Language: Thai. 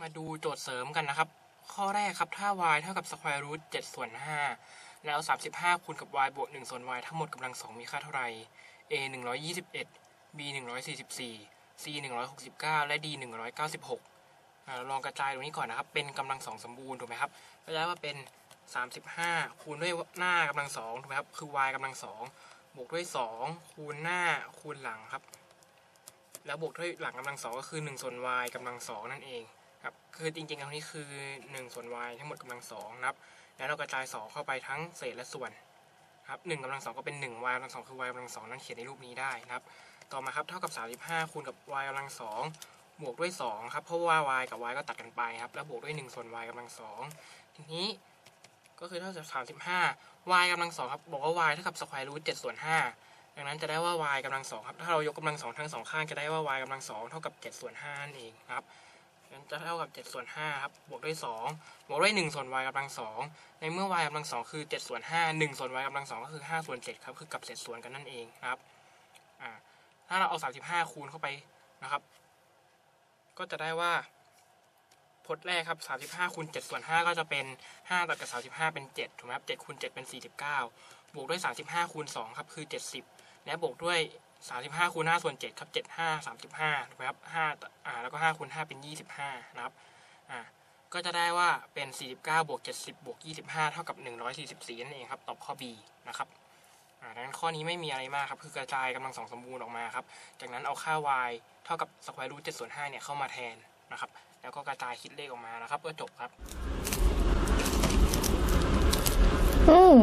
มาดูโจทย์เสริมกันนะครับ ข้อแรกครับถ้า y เท่ากับ square root 7ส่วน5แล้ว 35 คูณกับ y บวก1ส่วน y ทั้งหมดกำลัง2มีค่าเท่าไหร่ a 121 b 144 c 169 และ d 196อ่าลองกระจายตรงนี้ก่อนนะครับ เป็นกำลังสองสมบูรณ์ถูกไหมครับก็จะว่าเป็น 35 คูณด้วยหน้ากำลังสองถูกไหมครับคือ y กำลังสองบวกด้วย 2 คูณหน้าคูณหลังครับ แล้วบวกด้วยหลังกำลังสองก็คือ 1 ส่วน y กำลังสองนั่นเอง ครับคือจริงๆตรงนี้คือ 1 ส่วน y ทั้งหมดกำลังสองนะครับ แล้วเรากระจาย 2 เข้าไปทั้งเศษและส่วนครับ1กำลังสองก็เป็น 1 y กำลังสองคือ y กำลังสองนั่นเขียนในรูปนี้ได้นะครับ ต่อมาครับเท่ากับ 35 คูณกับ y กำลังสองบวกด้วย2ครับเพราะว่า y กับ y ก็ตัดกันไปครับแล้วบวกด้วย 1 ส่วน y กำลังสองทีนี้ก็คือเท่ากับ35 y กำลังสองครับบอกว่า y เท่ากับ square root 7ส่วน5ดังนั้นจะได้ว่า y กำลังสองครับถ้าเรายกกำลังสองทั้งสองข้างจะได้ว่า y กำลังสองเท่ากับ7ส่วน5นั่นเองครับ งั้นจะเท่ากับ7ส่วน5ครับบวกด้วย2บวกด้วย1ส่วน y กำลังสองในเมื่อ y กำลังสองคือ7ส่วน5 1ส่วน y กำลังสองก็คือ5ส่วน7ครับคือกับเศษส่วนกันนั่นเองครับอ่าถ้าเราเอา 35 คูณเข้าไปนะครับ ก็จะได้ว่าพจน์แรกครับ 35คูณ7ส่วน5ก็จะเป็น 5ตัดกับ 35 เป็น 7 ถูกไหมครับ7คูณ7เป็น 49 บวกด้วย 35คูณ2ครับคือ 70 และบวกด้วย 35คูณ5ส่วน7ครับ75 35ถูกไหมครับ5อ่าแล้วก็5คูณ5เป็น25นะครับอ่าก็จะได้ว่าเป็น49บเก้าบวก70บบวก25เท่ากับ144นั่นเองครับตอบข้อ B นะครับอ่าดังนั้นข้อนี้ไม่มีอะไรมากครับ คือกระจายกำลังสองสมบูรณ์ออกมาครับ จากนั้นเอาค่า y เท่ากับ square root 7ส่วน5เนี่ยเข้ามาแทนนะครับ แล้วก็กระจายคิดเลขออกมานะครับก็จบครับ อืม